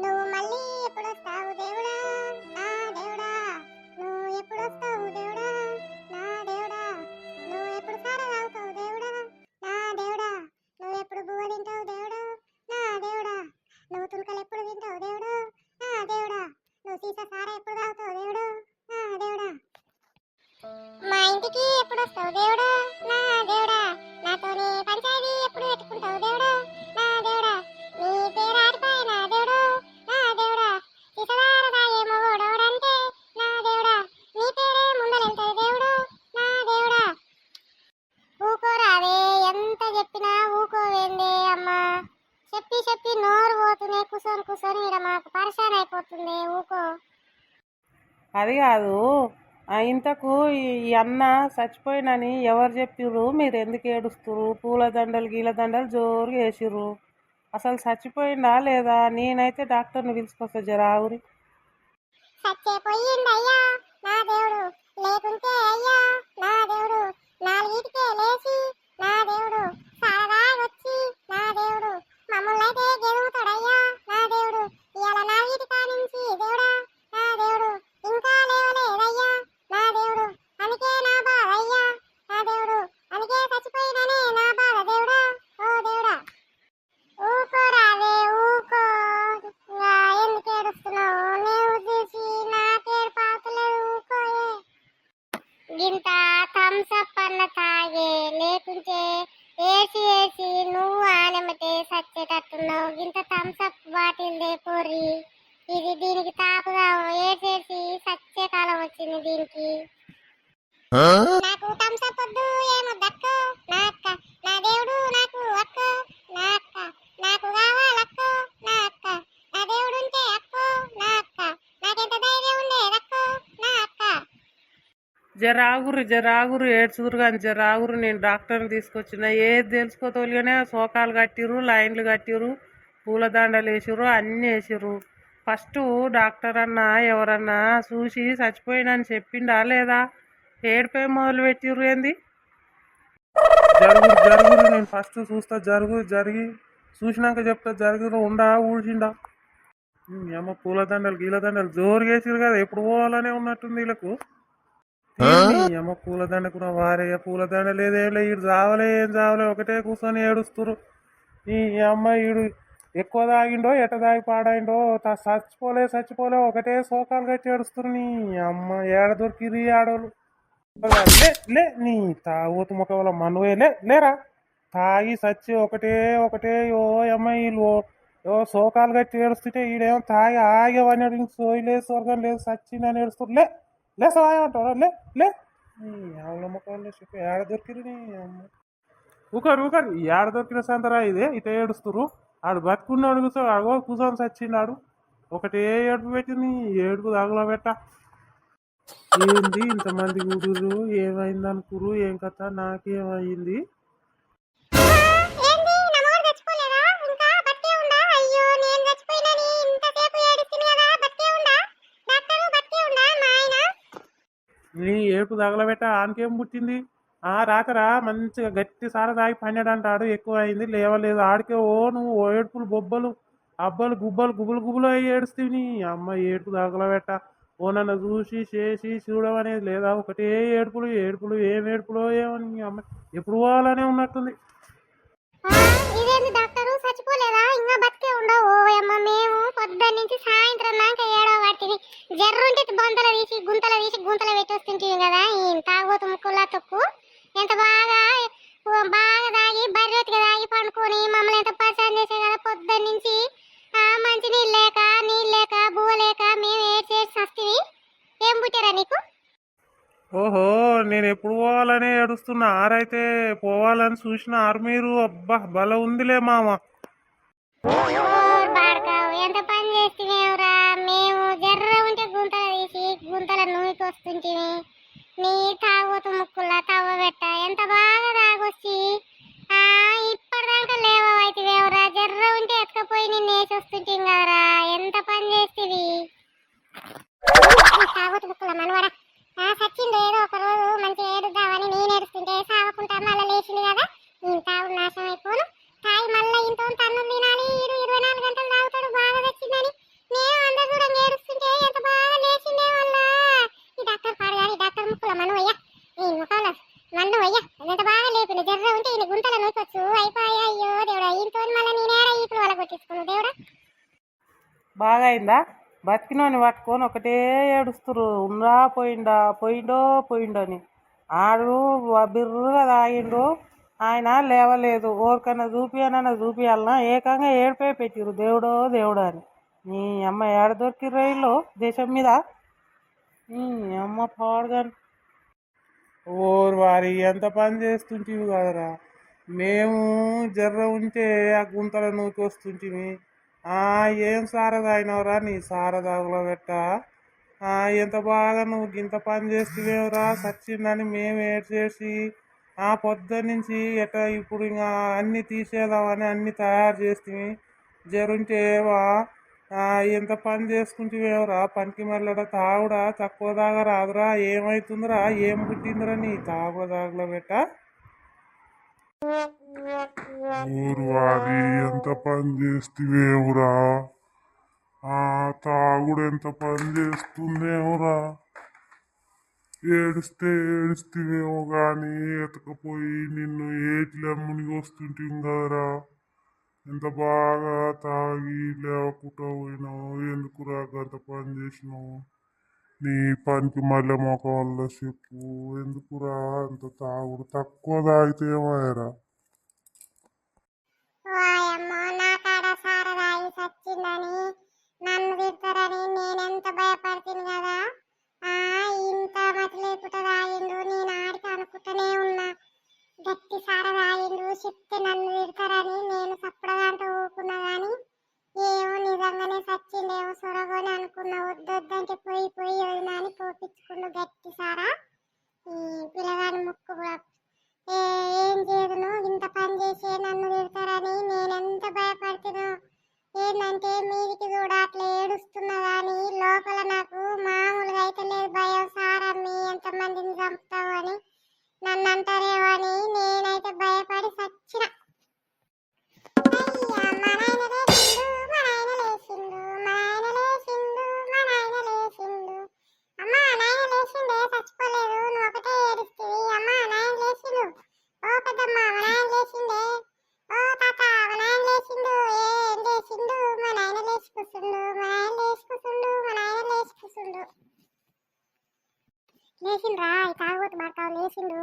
నువ్వు మళ్ళీ ఎప్పుడు వస్తావు దేవుడా? నా దేవుడా? నువ్వు ఎప్పుడు వస్తావు దేవుడా? నా దేవుడా? నువ్వు ఎప్పుడు సారా తాగుతావు దేవుడా? నా దేవుడా? నువ్వు ఎప్పుడు బువ్వ తింటావు దేవుడా? నా దేవుడా? నువ్వు తులకలు ఎప్పుడు తింటావు దేవుడు? నా దేవుడా? నువ్వు సీసా సారా ఎప్పుడు తాగుతావు దేవుడు? నా దేవుడా? మా ఇంటికి ఎప్పుడు వస్తావు దేవుడా? అది కాదు. ఇంతకు ఈ అన్న చచ్చిపోయినని ఎవరు చెప్పిర్రు? మీరు ఎందుకు ఏడుస్తుర్రు? పూల దండలు గీల దండలు జోరుగా వేసిర్రు. అసలు చచ్చిపోయిందా లేదా? నేనైతే డాక్టర్ని పిలుచుకొస్తా జరావురి చచ్చిపోయిందయ్యా నా దేవుడు. లేకుంటే నాకు వద్దు ఏమొద్దు అక్క? నా అక్క నా దేవుడు నాకు అక్క నా అక్క. నాకు కావాలక్క నా అక్క. నా దేవుడు ఉంటే అక్క నా అక్క. నాకెంత ధైర్యం ఉండేది అక్క నా అక్క. జర ఆగురు జర ఆగురు ఏడ్చుదురు కానీ జర ఆగురు నేను డాక్టర్ని తీసుకొచ్చిన ఏది తెలుసుకోతోలుగానే శోకాలు కట్టిర్రు లైన్లు కట్టిర్రు పూల దండలు వేసిర్రు అన్నీ వేసిర్రు. ఫస్ట్ డాక్టర్ అన్న ఎవరన్నా చూసి చచ్చిపోయినని చెప్పిండా లేదా? ఏడిపోయి మొదలు పెట్టిర్రు ఏంది? జరుగురు జరుగురు. నేను ఫస్ట్ చూస్తా జరుగు జరిగి చూసినాక చెప్తా జరుగురు ఉండా ఊడ్చిండా. అమ్మ పూల దండలు గీల దండలు జోరుగా వేసిరు కదా ఎప్పుడు పోవాలనే ఉన్నట్టుంది వీళ్ళకు. ఈ అమ్మ పూలదండ కూడా వారయ్య పూలదండ లేదేం లే ఈడు చావలే ఏం చావలే ఒకటే కూర్చొని ఏడుస్తురు ఈ అమ్మ ఈడు ఎక్కువ తాగిండో ఎట తాగి పాడాయిండో చచ్చిపోలే చచ్చిపోలే ఒకటే శోకాలు కట్టి నీ అమ్మ. ఏడ దొరికిరి ఆడోళ్ళు? లే లే నీ తాగోతు ముఖం మనవే లే లేరా? తాగి సచ్చి ఒకటే ఒకటే ఓ అమ్మ ఓ- ఓ శోకాలు కట్టి ఏడుస్తుంటే ఈడేమో తాగి ఆగేవని ఇంక సోయి లేదు స్వర్గం లేదు సచ్చిందని ఏడుస్తురు లే లే సహాయమంటారా లే లే నీ ఆవుల ముఖంలో చెప్పి. ఏడ దొరికిరు నీ అమ్మ? ఊకరు ఊకరు. ఏడ దొరికిన సంతరా ఇదే? ఇటే ఏడుస్తురు ఆడు బతుకున్నాడు కూర్చో అగో కూర్చొని చచ్చిండాడు ఒకటే ఏడుపు పెట్టింది ఏడుపు తగుల పెట్ట. ఏంది ఇంతమంది కూడురు ఏమైంది అనుకురు ఏం కథ? నాకేమైంది? నీ ఏడుపు తగలబెట్ట ఆనకేం పుట్టింది? ఆ రాకరా మంచిగా గట్టి సార తాగి పన్నెడు అంటాడు ఎక్కువ అయింది లేవలేదు ఆడికే ఓ నువ్వు ఓ ఏడుపులు బొబ్బలు అబ్బలు గుబ్బలు గుబులు గుబులు అయ్యి ఏడుస్తావు నీ అమ్మ ఏడుపు తగలబెట్ట. ఓ నన్ను చూసి చేసి చూడమనేది లేదా? ఒకటే ఏడుపులు ఏడుపులు ఏం ఏడుపులో ఏమో నీ అమ్మ ఎప్పుడు పోవాలనే ఉన్నట్టుంది. ఆ, డాక్టరు? చచ్చిపోలేదా? ఇంకా బతికే ఉండవు. ఓ అమ్మ మేము పొద్దున్న నుంచి సాయంత్రం దాకా ఏడవ వాటిని జర్రుంటే బొంతల తీసి గుంతల తీసి కదా? ఈ తాగోతు ముక్కులా తొక్కు. ఎంత బాగా బాగా తాగి బర్రెతిగా తాగి పండుకొని మమ్మల్ని ఎంత పరిచయం చేసే కదా పొద్దున్న నుంచి. ఆ మంచి నీళ్ళు లేక నీళ్ళు లేక బువ్వ లేక మేము ఏడ్చి ఏడ్చి వస్తుంది ఏం పుట్టారా నీకు? ఓహో నేను ఎప్పుడు పోవాలనే ఏడుస్తున్నా. ఆరైతే పోవాలని చూసిన ఆరు మీరు అబ్బా బల ఉందిలే మామ. ఎంత పని చేస్తేమేవురా మేము జర్ర ఉంటే గుంతల తీసి గుంతల నూనెకి నీ తాగోతు ముక్కుల్లా తవ్వ పెట్ట. ఎంత బాగా తాగొచ్చి. ఆ ఇప్పటిదాకా లేవైతేవేవురా జర్ర ఉంటే ఎత్తుకపోయి నిన్ను వేసి వస్తుంటే కదరా ఎంత పని చేస్తేవి? వీళ్ళు జర్ర ఉంటే ఈయన గుంతల నూకొచ్చు. అయిపోయా అయ్యో దేవుడా ఈయనతో మళ్ళీ నేనేరా ఈపులు వాళ్ళ కొట్టించుకున్నాను దేవుడా? బాగా అయిందా బతికినోని పట్టుకొని ఒకటే ఏడుస్తురు ఉన్నా పోయిండా పోయిండో పోయిండో అని ఆడు బిర్రుగా తాగిండు. ఆయన లేవలేదు. ఓరికన్నా చూపియానన్నా చూపియాలన్నా ఏకంగా ఏడిపోయి పెట్టిరు దేవుడో దేవుడు అని. నీ అమ్మ ఏడ రైలు దేశం మీద? నీ అమ్మ పాడుగాను. ఓరు వారి ఎంత పని చేస్తుంటివి కదరా. మేము జర్ర ఉంటే ఆ గుంతల నూకి ఏం సారదా తాగినవరా నీ సారదాగులో పెట్ట ఎంత బాగా నువ్వు గింత పని చేస్తున్నావురా సచ్చిందని మేము ఏడ్ చేసి ఆ పొద్దు నుంచి ఎట ఇప్పుడు ఇంకా అన్ని తీసేదామని అన్నీ తయారు చేస్తుంది జరుంటే వా ఎంత పని చేసుకుంటేవేవరా? పనికి మళ్ళడా తాగుడా? తక్కువ దాగా రాదురా. ఏమైతుందిరా? ఏం పుట్టిందిరా నీ తాగుడ దాగులో బెట్ట? ఊరు ఎంత పని చేస్తేవేవురా? ఆ తాగుడు ఎంత పని చేస్తుందేవురా? ఏడిస్తే ఏడుస్తేవేమో కానీ ఎతకపోయి నిన్ను ఏటిలో మునిగి కదరా? ఎంత బాగా తాగి లేవకుండా పోయినావు? ఎందుకురా గంత పని చేసినావు? నీ పనికి మళ్ళీ మొక్క వల్ల చెప్పు ఎందుకురా అంత తాగుడు? తక్కువ తాగితే ఏమయ్యారా? నా నన్ను తిడతారని నేనెంత భయపడుతుంది కదా? ఇంత మతి లేకుండా తాగిండు. నేను ఆడికి అనుకుంటూనే ఉన్నా. గట్టి సార తాగిండు చెప్తే నన్ను తిడతారని నేను సప్పుడదంట ఊకున్నా కానీ ఏమో నిజంగానే సచ్చిండేమో సొరగని అనుకున్నా వద్దొద్దంటే పోయి పోయి వదినాని పోపించుకుండు గట్టి సారా ఈ పిల్లగాని ముక్కు ఏ ఏం చేయదును ఇంత పని చేసి నన్ను తిడతారని నేనెంత భయపడుతున్నా ఏంటంటే మీదికి కూడా అట్లా ఏడుస్తున్నా కానీ లోపల నాకు మామూలుగా అయితే లేదు భయం సారమ్మి ఎంతమందిని చంపుతావు అని నన్ను అంటారే లేచిండ్రా ఈ తాగుబోతు మార్కావు లేచిండు.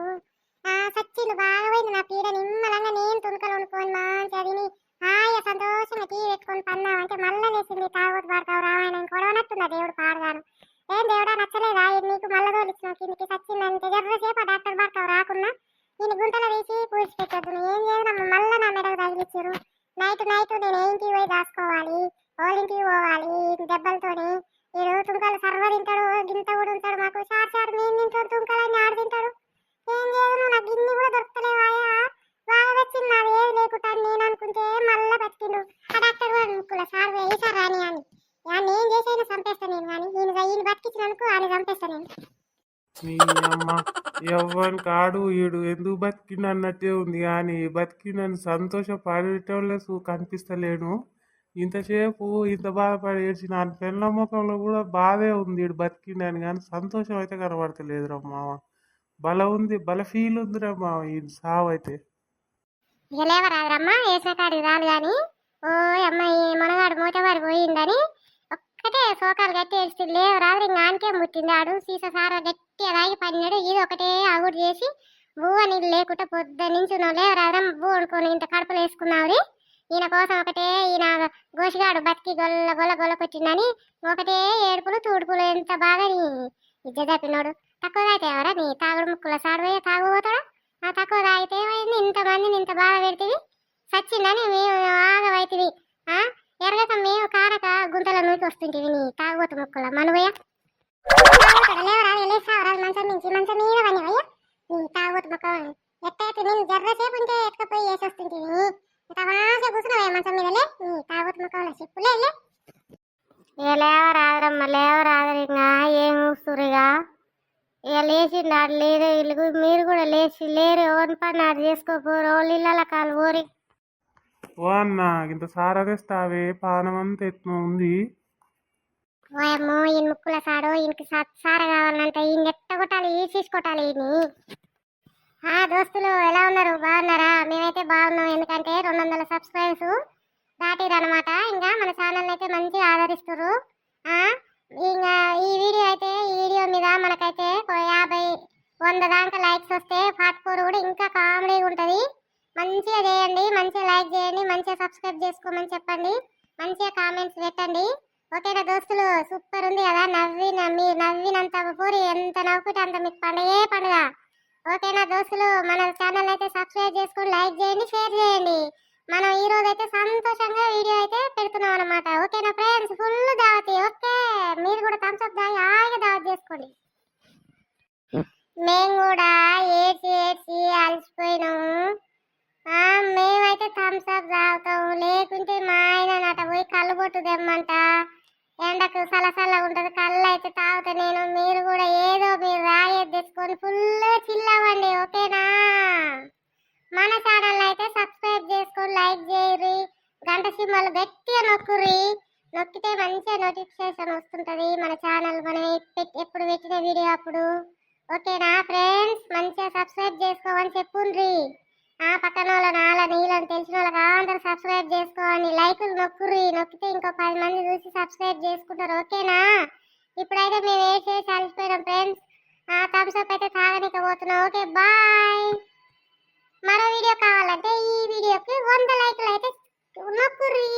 ఆ సచ్చిండు బాగా పోయింది నా పీడ నిమ్మలంగా నేను తుణుకలు వండుకొని మంచిగా తిని హాయిగా సంతోషంగా టీ పెట్టుకొని పన్నామంటే మళ్ళా లేచింది తాగుబోతు మార్కావు రామాయణం కొడవనట్టున్నా దేవుడు పాడగాను. ఏం దేవుడా నచ్చలేదా? నీకు మళ్ళా తోలిచ్చిన కిందికి సచ్చిందంటే జర్రసేపు ఆ డాక్టర్ బార్కవ్ రాకున్నా నేను గుంతలో తీసి పూడ్చిపెట్టద్దు ఏం చేయదమ్మా మళ్ళా నా మెడకు తగిలిచ్చారు నైట్ నైట్ నేను ఏంటి పోయి దాచుకోవాలి? ఓలింటికి పోవాలి? దెబ్బలతోనే వీడు తుంకలు సర్వ తింటాడు గింత కూడా ఉంటాడు మాకు. సార్ సార్ మేము తింటాడు తుంకలన్నీ ఆడు తింటాడు. ఏం చేయదు నాకు గిన్నె కూడా దొరకలేవాయా? బాగా వచ్చింది నాది ఏది లేకుండా నేను అనుకుంటే మళ్ళా బతికిండు. ఆ డాక్టర్ కూడా అనుకున్నా సార్ వేయి రాని అని. యా ఏం చేసైనా చంపేస్తాను నేను కానీ ఈయన ఈయన బతికించినందుకు ఆయన చంపేస్తాను నేను. నీ ఎవ్వని కాడు వీడు ఎందుకు బతికిండు అన్నట్టే ఉంది. కానీ బతికిందని సంతోషపడేటోళ్ళే కనిపిస్తలేను. ఇంతసేపు ఇంత బాధపడి ఏడ్చి నా పెళ్ళ ముఖంలో కూడా బాధే ఉంది. ఈడు బతికిండని కానీ సంతోషం అయితే కనబడతలేదురా మామ. బల ఉంది బల ఫీల్ ఉందిరా మామ ఈ సావు అయితే. ఇక లేవరాదరమ్మా వేసిన రాను కానీ ఓ అమ్మాయి మనగాడు మూటవాడు పోయిందని ఒక్కటే సోకాలు గట్టి ఏడుస్తుంది లేవరాదు ఇంకా ఆనకేం పుట్టింది ఆడు. సీస సార గట్టి అలాగే పడినాడు. ఇది ఒకటే ఆగుడు చేసి. బూ అని లేకుండా పొద్దు నుంచి నువ్వు లేవరాదరం అనుకోని ఇంత కడపలు వేసుకున్నావు ఈయన కోసం ఒకటే ఈయన గోషిగాడు బతికి గొల్ల గొల్ల గొల్ల కొట్టిందని ఒకటే ఏడుపులు తూడుపులు ఎంత బాగా నీ ఇజ్జ తప్పినోడు. తక్కువ అయితే ఎవరా నీ? తాగుడు ముక్కుల సాడు తాగుపోతాడా ఆ తక్కువ తాగితే ఏమైంది? ఇంతమందిని ఇంత బాధ పెడితే సచ్చిందని మేము ఆగవైతివి. ఆ? ఎరగక మేము కారక గుంతల నూకి వస్తుంటివి నీ తాగుబోత ముక్కుల మనవయ్య. లేవరా మంచం నుంచి మంచం మీద పని అయ్యా నీ తాగుబోత ముక్క ఎట్టయితే నేను జర్రసేపు ఉంటే ఎత్తుకపోయి వేసి వస్తుంటివి తమాస కూర్చున్నావే మంచం మీద లే నీ తాగుబోతు ముక్కల చెప్పులే లే ఏ లేవరాదరమ్మ లేవరాదరు ఇంకా ఏం చూస్తురుగా ఇక లేచిండు ఆడు లేరు వీళ్ళు మీరు కూడా లేచి చేసుకోపోరు వాళ్ళు ఇళ్ళ కాలు ఊరి. ఓ అన్న ఇంత సారదేస్తావే పానం అంత ఎత్తున ఉంది. ఓయమ్మో ఈయన ముక్కుల సాడు ఈయనకి సార కావాలంటే ఈయన ఎట్ట కొట్టాలి ఈ చీసి కొట్టాలి ఈయన్ని. ఆ దోస్తులు ఎలా ఉన్నారు? బాగున్నారా? మేమైతే బాగున్నాం ఎందుకంటే రెండు వందల సబ్స్క్రైబర్స్ దాటిరనమాట ఇంకా మన ఛానల్ అయితే మంచిగా ఆదరిస్తారు ఆ, ఇంకా ఈ వీడియో అయితే ఈ వీడియో మీద మనకైతే ఒక యాభై వంద దాకా లైక్స్ వస్తే పార్ట్ ఫోర్ కూడా ఇంకా కామెడీగా ఉంటుంది. మంచిగా చేయండి మంచిగా లైక్ చేయండి మంచిగా సబ్స్క్రైబ్ చేసుకోమని చెప్పండి. మంచిగా కామెంట్స్ పెట్టండి. ఓకేనా దోస్తులు? సూపర్ ఉంది కదా? నవ్వి మీ నవ్వినంత పూరి ఎంత నవ్వుకుంటే అంత మీకు పండుగే పండుగ. ఓకేనా దోస్తులు? మన ఛానల్ అయితే సబ్స్క్రైబ్ చేసుకొని లైక్ చేయండి షేర్ చేయండి. మనం ఈ రోజు అయితే సంతోషంగా వీడియో అయితే పెడుతున్నాం అనమాట ఓకేనా ఫ్రెండ్స్ ఫుల్ దావతి. ఓకే. మీరు కూడా థమ్స్అప్ దాగి హాయిగా దావత్ చేసుకోండి. మేము కూడా ఏడ్చి ఏడ్చి అలసిపోయినాము మేమైతే థమ్స్ అప్ తాగుతాము లేకుంటే మా ఆయన నాట పోయి కళ్ళు పొట్టు తెమ్మంట. ఎండకు సలసల ఉంటుంది. కళ్ళు అయితే తాగుతా నేను. మీరు కూడా ఏదో మీరు రాయేది తెచ్చుకొని ఫుల్ చిల్లవ్వండి ఓకేనా? మన ఛానల్ అయితే సబ్స్క్రైబ్ చేసుకొని లైక్ చేయరు గంట సింబల్ గట్టిగా నొక్కుర్రి. నొక్కితే మంచిగా నోటిఫికేషన్ వస్తుంటుంది. మన ఛానల్ మనం ఎప్పుడు పెట్టిన వీడియో అప్పుడు. ఓకేనా ఫ్రెండ్స్? మంచిగా సబ్స్క్రైబ్ చేసుకోమని చెప్పుండ్రి. ఆ పక్కన వాళ్ళ నాల నీళ్ళని తెలిసిన వాళ్ళకి అందరూ సబ్స్క్రైబ్ చేసుకోండి. లైకులు నొక్కుర్రి. నొక్కితే ఇంకో పది మంది చూసి సబ్స్క్రైబ్ చేసుకుంటారు. ఓకేనా? ఇప్పుడైతే మేము ఏ చేసి అలసిపోయినాం ఫ్రెండ్స్? ఆ థమ్స్ అప్ అయితే తాగనికపోతున్నాం. Okay bye. మరో వీడియో కావాలంటే ఈ వీడియోకి వంద లైకులు అయితే నొక్కుర్రి.